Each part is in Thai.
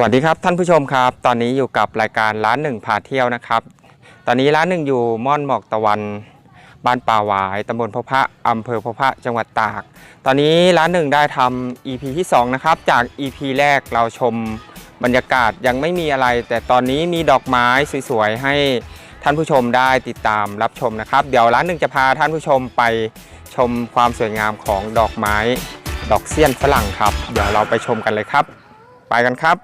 สวัสดีครับท่านผู้ชมครับ ตอนนี้อยู่กับรายการร้านหนึ่งพาเที่ยวนะครับ ตอนนี้ร้านหนึ่งอยู่ม่อนหมอกตะวันบ้านป่าหวายตำบลพบพระอำเภอพบพระจังหวัดตาก ตอนนี้ร้านหนึ่งได้ทำ EP ที่2นะครับจาก EP แรกเราชมบรรยากาศยังไม่มีอะไร แต่ตอนนี้มีดอกไม้สวยๆให้ท่านผู้ชมได้ติดตามรับชมนะครับ เดี๋ยวร้านหนึ่งจะพาท่านผู้ชมไปชมความสวยงามของดอกไม้ ดอกเสี้ยนฝรั่งครับ เดี๋ยวเราไปชมกันเลยครับ ไปกันครับ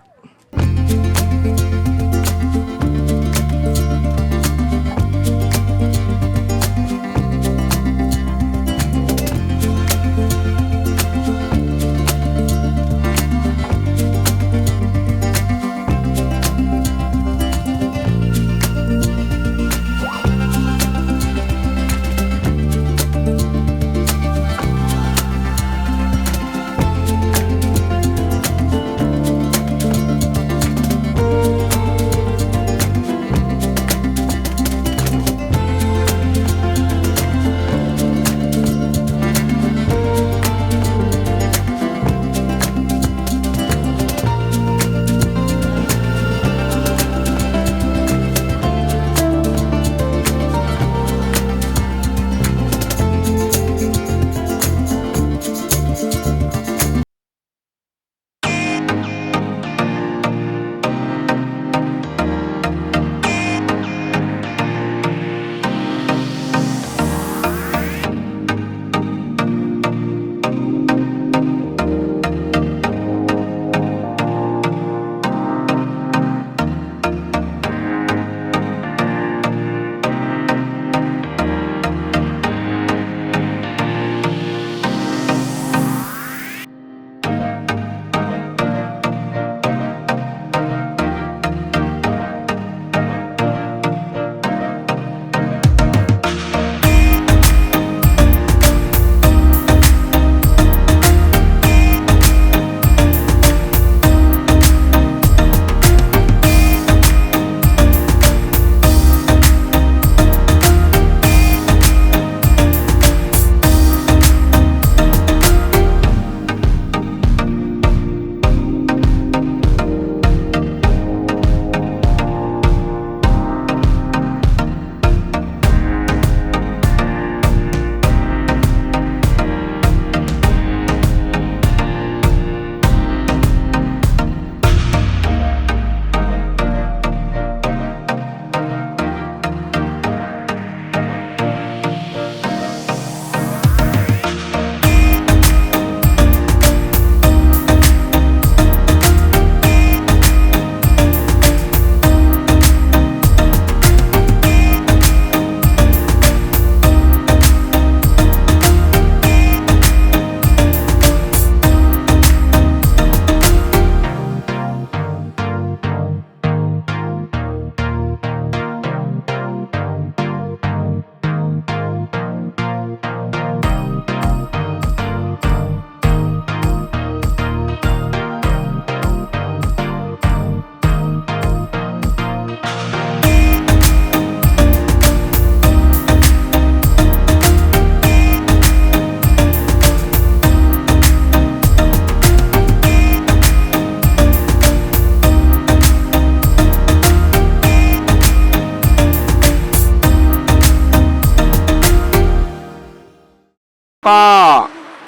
ก็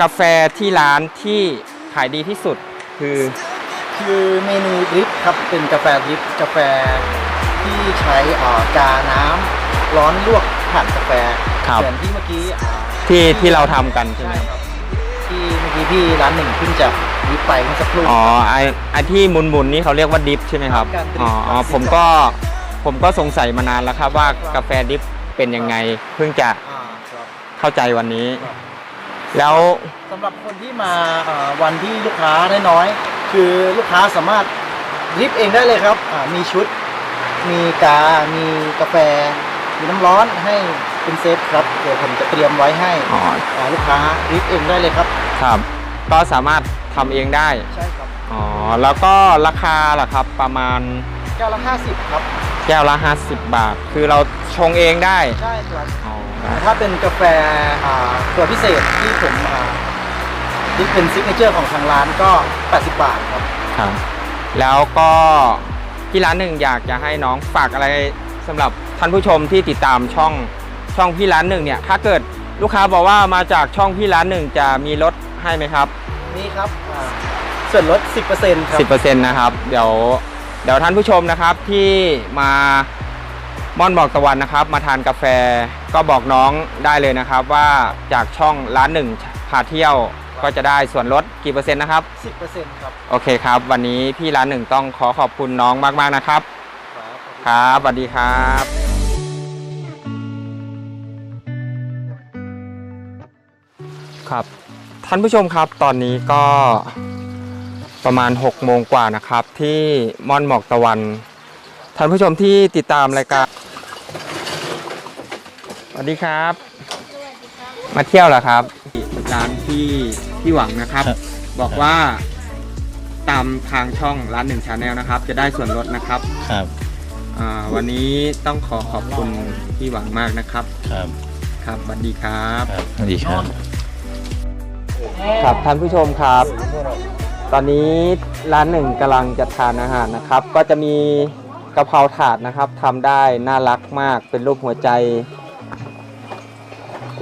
กาแฟที่ร้านที่ขายดีที่สุดคือคือเมนูดริปครับเป็นกาแฟดริปกาแฟที่ใช้เอ่อกาน้ำร้อนลวกผ่านกาแฟครับ เหมือนที่เมื่อกี้อ่าที่ที่เราทำกันใช่ไหมใช่ครับที่เมื่อกี้พี่ร้านหนึ่งเพิ่งจะดริปไปเมื่อสักครู่ อ๋อไอไอที่มุนมุนๆนี่เขาเรียกว่าดิฟใช่ไหมครับการดริป อ๋ออ๋อครับผมก็ผมก็สงสัยมานานแล้วครับว่ากาแฟดิฟเป็นยังไงเพิ่งจะอ่าครับเข้าใจวันนี้ ครับ แล้วสำหรับคนที่มาเอ่อวันที่ลูกค้าน้อยๆคือลูกค้าสามารถดริปเองได้เลยครับอ่ามีชุด มีกา มีกาแฟ มีน้ำร้อนให้เป็นเซตครับเดี๋ยวผมจะเตรียมไว้ให้อ๋ออ่าลูกค้าดริปเองได้เลยครับครับ ก็สามารถทำเองได้ใช่ครับอ๋อแล้วก็ราคาล่ะครับประมาณแก้วละ50ครับแก้วละ50 บาท คือเราชงเองได้ใช่ครับอ๋อแต่ ถ้าเป็นกาแฟอ่าตัวพิเศษที่ผมอ่าที่เป็นซิกเนเจอร์ของทางร้านก็ 80 บาทครับครับ แล้วก็ที่ร้านหนึ่งอยากจะให้น้องฝากอะไรสำหรับท่านผู้ชมที่ติดตามช่องช่องพี่ร้านหนึ่งเนี่ย ถ้าเกิดลูกค้าบอกว่ามาจากช่องพี่ร้านหนึ่งจะมีลดให้ไหมครับ นี่ครับอ่าส่วนลด 10%ครับ 10%นะครับ เดี๋ยวเดี๋ยวท่านผู้ชมนะครับที่มา ม่อนบอกตะวันนะครับ มาทานกาแฟก็บอกน้องได้เลยนะครับ ว่าจากช่องร้านหนึ่งพาเที่ยวก็จะได้ส่วนลดกี่เปอร์เซ็นต์นะครับ 10%ครับ โอเคครับ วันนี้พี่ร้านหนึ่งต้องขอขอบคุณน้องมาก ๆ นะครับ ครับครับสวัสดีครับครับ ท่านผู้ชมครับตอนนี้ก็ประมาณ6โมงกว่านะครับ ที่ม่อนหมอกตะวัน ท่านผู้ชมที่ติดตามรายการส วัสดีครับ มาเที่ยวเหรอครับร้านที่พี่หวังนะครับ ครับ บอกว่าตามทางช่องร้านหนึ่งชาแนลนะครับ จะได้ส่วนลดนะครับครับอ่าวันนี้ต้องขอขอบคุณพี่หวังมากนะครับ ครับครับสวัสดีครับ ครับสวัสดีครับ ครับท่านผู้ชมครับ ตอนนี้ร้านหนึ่งกำลังจะทานอาหารนะครับ ก็จะมีกะเพราถาดนะครับทำได้น่ารักมากเป็นรูปหัวใจ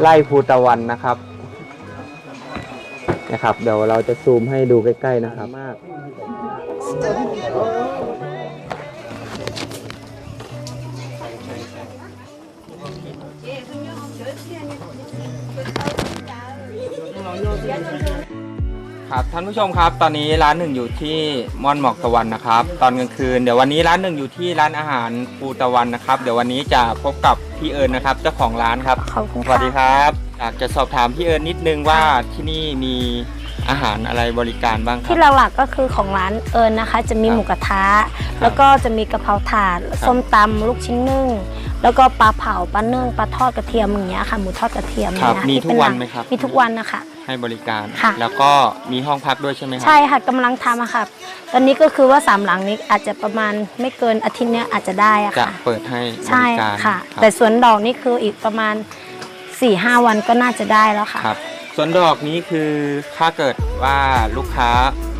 ไล่ภูตะวันนะครับนะครับ เดี๋ยวเราจะซูมให้ดูใกล้ๆนะครับมาก ครับท่านผู้ชมครับ ตอนนี้ร้านหนึ่งอยู่ที่ม่อนหมอกตะวันนะครับ ตอนกลางคืนเดี๋ยววันนี้ร้านหนึ่งอยู่ที่ร้านอาหารปูตะวันนะครับ เดี๋ยววันนี้จะพบกับพี่เอิญนะครับเจ้าของร้านครับขอบคุณสค่ะ วัสดีครับอยากจะสอบถามพี่เอิญนิดนึงว่าที่นี่มีอาหารอะไรบริการบ้างครัที่บ หลักๆก็คือของร้านเอิญนะคะ จะมีครับหมูกระทะ แล้วก็จะมีกะเพราถาดส้มตำลูกชิ้นนึ่ง แล้วก็ปลาเผาปลาเนื่องปลาทอดกระเทียมอย่างเงี้ยค่ะหมูทอดกระเทียมครับเนี่ยมีที่ทุกเป็วันหลัไหมครับ มีทุกวันนะคะ ให้บริการ ค่ะ แล้วก็มีห้องพักด้วยใช่ไหมครัใช่ค่ะกำลังทำอะค่ะ ตอนนี้ก็คือว่าสามหลังนี้อาจจะประมาณไม่เกินอาทิตย์เนี้ยอาจจะได้อะจะค่ะ เปิดให้บใช่ริการค่ะ รับแต่สวนดอกนี่คืออีกประมาณ4ี่ห้าวันก็น่าจะได้แล้วค่ะ ครับส่วนดอกนี้คือถ้าเกิดว่าลูกค้า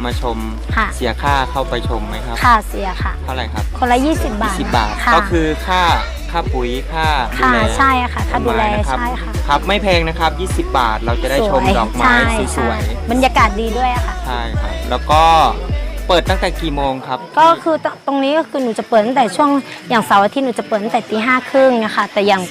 มาชมค่ะ เสียค่าเข้าไปชมไหมครับ ค่าเสียค่ะ เท่าไหร่ครับคนละ 20 บาท20 บาท ค่ะ ก็คือค่า ค่าปุ๋ยค่าดูค่ะแลใช่ค่ะค่าดูแลต้นไม้นะครับใช่ค่ะครับไม่แพงนะครับ 20 บาทเราจะได้ชมดอกไม้ใช่สใช่วยบรรยากาศดีด้วยอะค่ะ ๆใช่ครับ แล้วก็เปิดตั้งแต่กี่โมงครับ ก็คือตตรงนี้ก็คือหนูจะเปิดตั้งแต่ช่วงอย่างเสาร์อาทิตย์หนูจะเปิดตั้งแต่ตีห้าครึ่งนะคะแต่อย่าง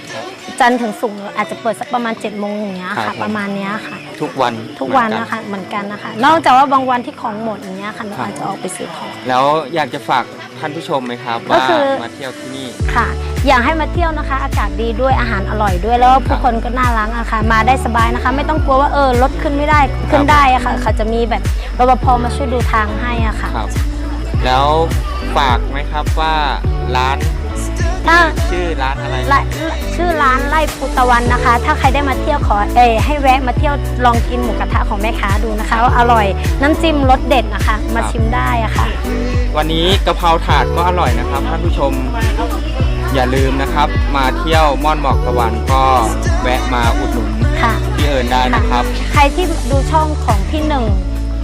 จันทร์ถึงศุกร์หนูอาจจะเปิดสักประมาณ7จ็ดโมงอย่างเงี้ยครัค่ะบประมาณเนี้ยค่ะ ทุกวันทุกวันเหมือนะคะเหมือนกันนะคะ นอกจากว่าบางวันที่ของหมดอย่างเงี้ยค่ะหนูครับอาจจะออกไปซื้อของ แล้วอยากจะฝากท่านผู้ชมไหมครับ ก็ว่าคือ มาเที่ยวที่นี่ ค่ะ อยากให้มาเที่ยวนะคะ อากาศดีด้วยอาหารอร่อยด้วยแล้วครัผู้บคนก็น่ารักอะค่ะ มาได้สบายนะคะ ไม่ต้องกลัวว่าเออรถขึ้นไม่ได้ขึ้นได้อะค่ะ เขาจะมีแบบรปภมาช่วยดูทางให้อะค่ะ ครับ แล้วฝากไหมครับว่าร้าน ถ้าชื่อร้านอะไรร้านชื่อร้านไร่พุตะวันนะคะ ถ้าใครได้มาเที่ยวขอเออให้แวะมาเที่ยวลองกินหมูกระทะของแม่ค้าดูนะคะว่าอร่อยน้ำจิ้มรสเด็ดนะคะ มาชิมได้อะค่ะ วันนี้กะเพราถาดก็อร่อยนะครับท่านผู้ชมอย่าลืมนะครับ มาเที่ยวม่อนหมอกตะวันก็แวะมาอุดหนุนค่ะพี่เอิญได้นะครับ ใครที่ดูช่องของพี่หนึ่ง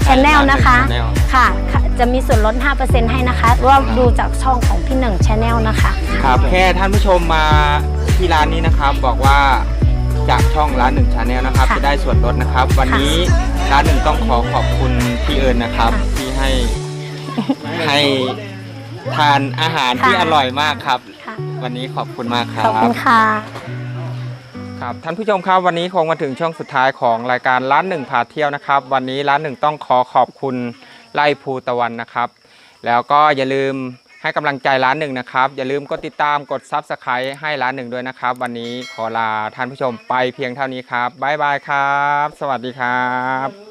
ชแนลนะคะ Channel ค่ะค่ะ จะมีส่วนลด 5%ให้นะคะว่าดูจากช่องของพี่หนึ่งชแนลนะคะ ครับแค่ท่านผู้ชมมาที่ร้านนี้นะครับ บอกว่าจากช่องร้านหนึ่งชาแนลนะครับ ค่ะจะได้ส่วนลดนะครับ วันนี้ร้านหนึ่งต้องขอขอบคุณพี่เอิญนะครับค่ะที่ให้ให้ทานอาหารที่ค่ะ อร่อยมากครับ ค่ะ วันนี้ขอบคุณมากครัขอบคุณค่ะ ครับท่านผู้ชมครับวันนี้คงมาถึงช่วงสุดท้ายของรายการร้านหนึ่งพาเที่ยวนะครับ วันนี้ร้านหนึ่งต้องขอขอบคุณ ไล่ภูตะวันนะครับ แล้วก็อย่าลืมให้กำลังใจร้านหนึ่งนะครับ อย่าลืมกดติดตามกดซับสไครต์ให้ร้านหนึ่งด้วยนะครับ วันนี้ขอลาท่านผู้ชมไปเพียงเท่านี้ครับบ๊ายบายครับ สวัสดีครับ